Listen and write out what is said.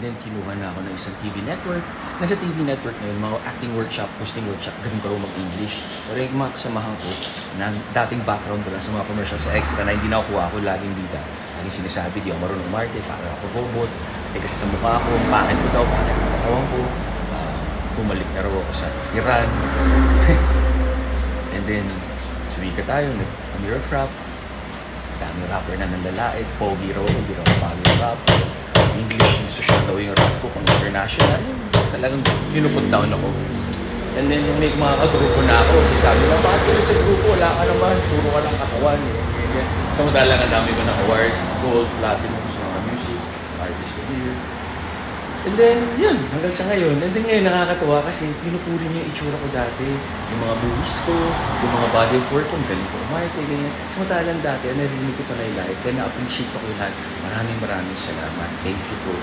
And then, kinuha na ako ng isang TV network. Nasa TV network na yun, mga acting workshop, hosting workshop, ganun ko rin mag-English. Pero yung mga kasamahan ko, na dating background ko lang sa mga commercial sa extra na hindi nakukuha ako laging bida. Laging sinasabi, di ako marunong umarte, para ako robot, tigas na mukha ko, bakit ko daw, bakit ang katawan ko. Bumalik na raw ako sa Iran. And then, sumika tayo, nag-mirror frap, dami rapper na nanlalaid, pogi raw, hindi raw pagi rap. English, yung social daw yung rap ko, pang international, talagang pinuput down ako. And then, yung may mga kagrupo na ako, sasabi na, bakit ka sa grupo? Wala ka naman, puro ka lang katawan. Sa madala nga dami ko ng award, gold, platinum sa mga music, artist of the year. And then, yun, hanggang sa ngayon. And then ngayon, nakakatawa kasi pinupuri niya yung itsura ko dati. Yung mga movies ko, yung mga body of work ko, galing ko umarte, ganyan. Samantalang dati, narinig ko pa na live, kaya na-appreciate ko kayo lahat. Maraming maraming salamat. Thank you po.